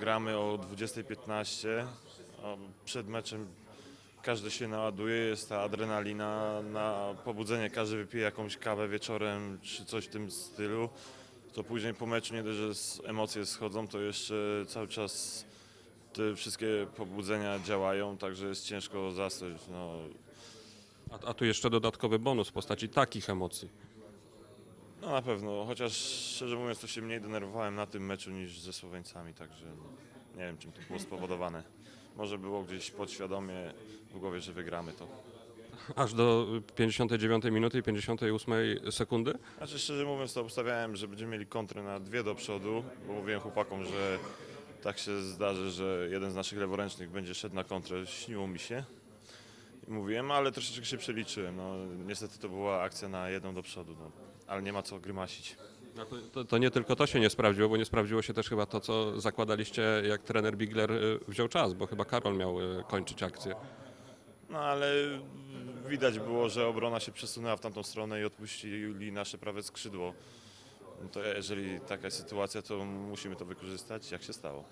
gramy o 20.15, a przed meczem każdy się naładuje, jest ta adrenalina na pobudzenie, każdy wypije jakąś kawę wieczorem czy coś w tym stylu. To później po meczu nie dość, że emocje schodzą, to jeszcze cały czas te wszystkie pobudzenia działają, także jest ciężko zasnąć. No, A, a tu jeszcze dodatkowy bonus w postaci takich emocji. No na pewno, chociaż szczerze mówiąc to się mniej denerwowałem na tym meczu niż ze Słoweńcami, także nie wiem czym to było spowodowane. Może było gdzieś podświadomie w głowie, że wygramy to. Aż do 59 minuty i 58 sekundy? Znaczy szczerze mówiąc to obstawiałem, że będziemy mieli kontrę na dwie do przodu, bo mówiłem chłopakom, że tak się zdarzy, że jeden z naszych leworęcznych będzie szedł na kontrę, śniło mi się. Mówiłem, ale troszeczkę się przeliczyłem. No, niestety to była akcja na jedną do przodu, no, ale nie ma co grymasić. No to, to, to nie tylko to się nie sprawdziło, bo nie sprawdziło się też chyba to, co zakładaliście, jak trener Bigler y, wziął czas, bo chyba Karol miał y, kończyć akcję. No ale widać było, że obrona się przesunęła w tamtą stronę i odpuścili nasze prawe skrzydło. No to jeżeli taka jest sytuacja, to musimy to wykorzystać, jak się stało.